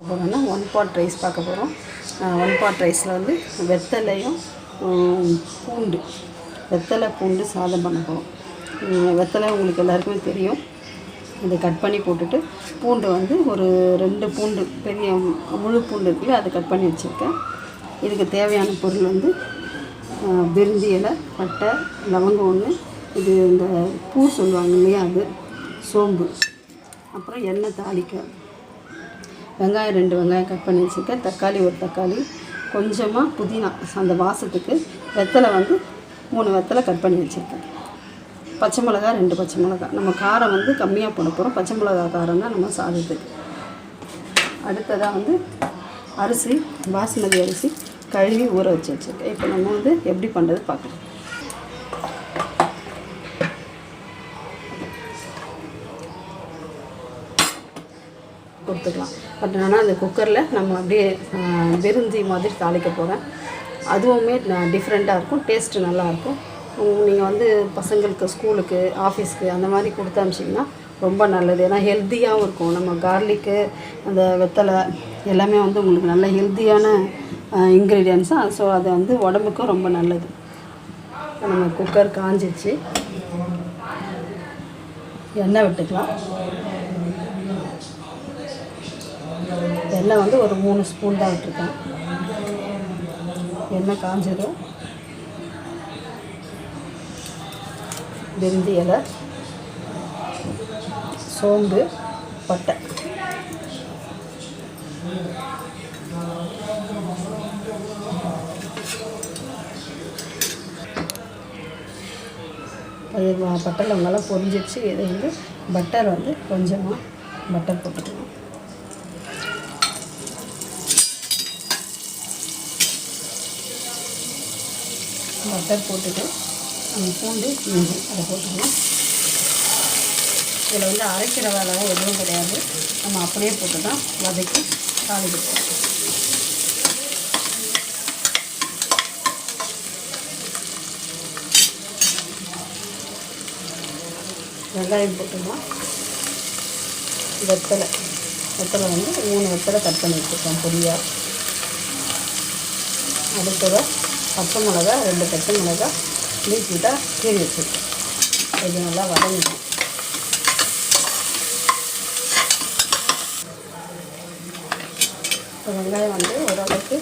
போகிறோம்னா one pot rice பார்க்க போகிறோம் ஒன் பாட் ரைஸில் வந்து வெத்தலையும் பூண்டு வெத்தலை பூண்டு சாதம் பண்ண போகிறோம் வெத்தலை உங்களுக்கு எல்லாருக்குமே தெரியும். இதை கட் பண்ணி போட்டுட்டு பூண்டு வந்து ஒரு ரெண்டு பூண்டு பெரிய முழு பூண்டு இருக்குல்ல அதை கட் பண்ணி வச்சுருக்கேன். இதுக்கு தேவையான பொருள் வந்து அஹ், இலை பட்டை லவங்கம் ஒன்று இது இந்த பூ சொல்லுவாங்க இல்லையா அது? சோம்பு. அப்புறம் எண்ணெய் தாளிக்க. வெங்காயம் ரெண்டு வெங்காயம் கட் பண்ணி வச்சுருக்கேன். தக்காளி ஒரு தக்காளி. கொஞ்சமாக புதினா அந்த வாசத்துக்கு வெத்தலை வந்து மூணு வெத்தலை கட் பண்ணி வச்சுருக்கேன். பச்சை மிளகா ரெண்டு பச்சை மிளகா. நம்ம காரம் வந்து கம்மியாக போட போகிறோம் பச்சை மிளகா காரம் தான் நம்ம சாதத்துக்கு. அடுத்ததாக வந்து அரிசி பாசுமதி அரிசி. கழுவி ஊற வச்சு வச்சுருக்கேன். இப்போ நம்ம வந்து எப்படி பண்ணுறது பார்க்கலாம். கொடுத்துக்கலாம். பட் ஆனால் அந்த குக்கரில் நம்ம அப்படியே விருந்தி மாதிரி தாளிக்க போகிறேன் அதுவுமே டிஃப்ரெண்ட்டாக இருக்கும். டேஸ்ட்டு நல்லாயிருக்கும் நீங்கள் வந்து பசங்களுக்கு ஸ்கூலுக்கு ஆஃபீஸ்க்கு அந்த மாதிரி கொடுத்து அனுப்பிச்சிங்கன்னா ரொம்ப நல்லது. ஏன்னா ஹெல்த்தியாகவும் இருக்கும். நம்ம கார்லிக்கு அந்த வெத்தலை எல்லாமே வந்து உங்களுக்கு நல்ல ஹெல்த்தியான இன்க்ரீடியன்ஸாக ஸோ அது வந்து உடம்புக்கும் ரொம்ப நல்லது. நம்ம குக்கர் காஞ்சிச்சு எண்ணெய் விட்டுக்கலாம். எண்ணெய் வந்து ஒரு மூணு ஸ்பூன் தான் விட்டுருக்கேன். எண்ணெய் காஞ்சிடும் விருந்தி இலை. சோம்பு பட்டை. அது பட்டர் பட்டை லவங்கெல்லாம் பொரிஞ்சிச்சு இதை வந்து பட்டர் வந்து கொஞ்சமாக பட்டர் போட்டுக்கணும். பட்டர் போட்டுட்டு நம்ம பூண்டு இஞ்சி அதை போட்டுக்கணும். இதில் வந்து அரைக்கிற வேலை எதுவும் கிடையாது. நம்ம அப்படியே போட்டு தான் வதக்கி தாளிக்கிறோம். வெங்காயம் போட்டுக்கலாம் வெத்தலை. வெத்தலை வந்து மூணு வெத்தலை கட் பண்ணி வச்சுருக்கோம் பொடியாக அடுத்தது பச்சை மிளகா ரெண்டு பச்சை மிளகா நீக்கிட்டால் கீறி வச்சுருக்கோம். இது நல்லா வதங்கணும். இப்போ வெங்காயம் வந்து ஓரளவுக்கு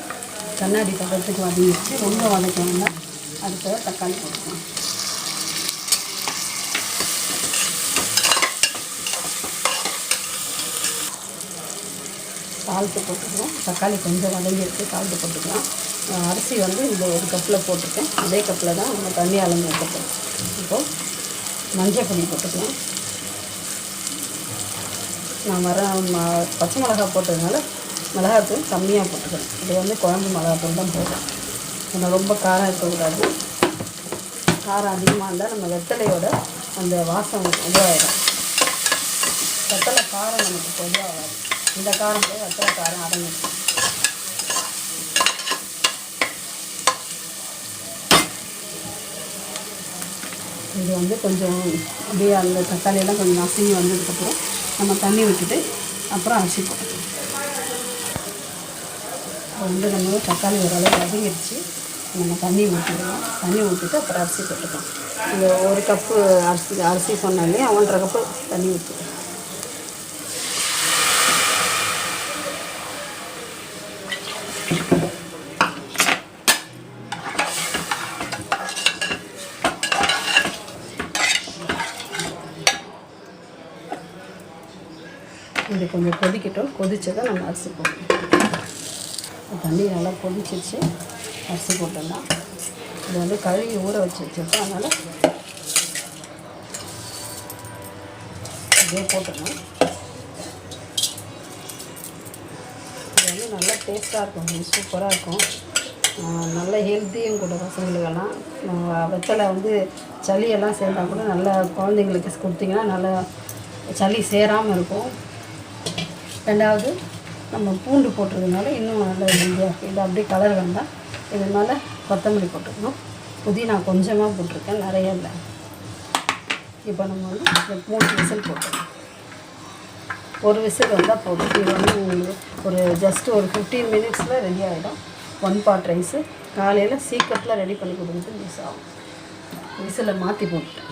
கண்ணாடி பக்கத்துக்கு வதங்கிடுச்சு. ரொம்ப வதக்க வேண்டாம் அடுத்தது தக்காளி போட்டுக்கலாம். சால்ட்டு போட்டுக்கலாம். தக்காளி கொஞ்சம் வதங்கிருக்கு சால்ட்டு போட்டுக்கலாம். அரிசி வந்து இந்த ஒரு கப்பில் போட்டுருக்கேன். அதே கப்பில் தான் நம்ம தண்ணி அளந்து வைக்கப்போம் இப்போது மஞ்சள் பொடி போட்டுக்கலாம். நான் வர பச்சை மிளகா போட்டதுனால மிளகாத்தூள் கம்மியாக போட்டுக்கிறேன். இது வந்து குழம்பு மிளகாத்தூள் தான் போடுறேன். ஏன்னா ரொம்ப காரம் இருக்கக்கூடாது. காரம் அதிகமாக இருந்தால் நம்ம வெத்தலையோட அந்த வாசம் இதாகிடும் வெத்தலை காரம் நமக்கு பொதுவாகாது இந்த காரம் போய் வெத்தலை காரம் அடங்கிடும் இது வந்து கொஞ்சம் அப்படியே அந்த தக்காளியெல்லாம் கொஞ்சம் நசுங்கி வந்ததுக்கப்புறம் நம்ம தண்ணி விட்டுட்டு அப்புறம் அரிசி போட்டுக்கலாம் வந்து நம்ம தக்காளி ஓரளவு வதங்கிடுச்சு. நம்ம தண்ணி ஊற்றிடுவோம் தண்ணி ஊற்றிட்டு அப்புறம் அரிசி போட்டுக்கலாம். இந்த ஒரு கப்பு அரிசி அரிசி சொன்னாலே ஒன்றரை கப்பு தண்ணி ஊற்றுவோம் இது கொஞ்சம் கொதிக்கட்டும். கொதித்ததை நம்ம அரிசி போடணும் தண்ணி நல்லா கொதிச்சிருச்சு. அரிசி போட்டுடலாம். இது வந்து கழுவி ஊற வச்சு வச்சுருக்கோம். அதனால் அப்படியே போட்டுடணும் இது வந்து நல்லா டேஸ்ட்டாக இருக்கும். சூப்பராக இருக்கும். நல்ல ஹெல்த்தியும் கூட பசங்களுக்கெல்லாம். வெத்தலை வந்து சளியெல்லாம் சேர்ந்தா கூட நல்லா குழந்தைங்களுக்கு கொடுத்தீங்கன்னா நல்லா சளி சேராமல் இருக்கும். ரெண்டாவது நம்ம பூண்டு போட்டதுனால இன்னும் நல்ல ஹெல்த்தியாக இது அப்படியே கலர் வேண்டாம் இதனால் கொத்தமல்லி போட்டுக்கணும். புதினா கொஞ்சமாக போட்டிருக்கேன் நிறைய இல்லை. இப்போ நம்ம வந்து இந்த மூணு விசில் போட்டுருக்கோம் ஒரு விசில் வந்தால் போதும். இது வந்து உங்களுக்கு ஒரு ஜஸ்ட் ஒரு ஃபிஃப்டீன் மினிட்ஸில் ரெடி ஆகிடும் ஒன் பாட் ரைஸு காலையில் சீக்கிரத்தில் ரெடி பண்ணி கொடுக்குறது மிஸ் ஆகும். விசிலை மாற்றி போட்டுட்டேன்.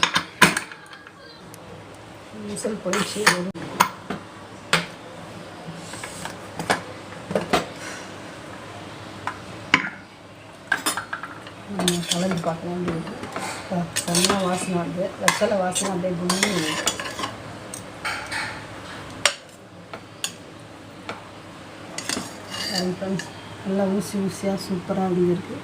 விசில் போயிடுச்சு ஒரு நம்ம கலந்து பார்க்கலாம்னு சொல்லிட்டு. செம்ம வாசனை வருது வெத்தலை வாசனை அப்படியே கும்மி. ஃப்ரெண்ட்ஸ் நல்லா ஊசி ஊசியாக சூப்பராக அப்படி இருக்குது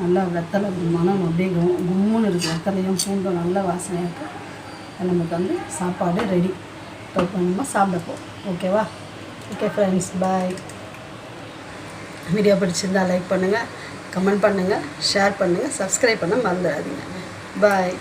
நல்லா வெத்தலை மனம் அப்படியே கும்முன்னு இருக்குது வெத்தலையும் பூண்டும் நல்ல வாசனையாக இருக்குது நமக்கு வந்து சாப்பாடு ரெடி இப்போ நம்ம சாப்பிடப்போம் ஓகேவா ஓகே ஃப்ரெண்ட்ஸ் பாய் வீடியோ பிடிச்சிருந்தால் லைக் பண்ணுங்கள் கமெண்ட் பண்ணுங்கள் ஷேர் பண்ணுங்கள் சப்ஸ்கிரைப் பண்ண மறந்துடாதீங்க. பாய்.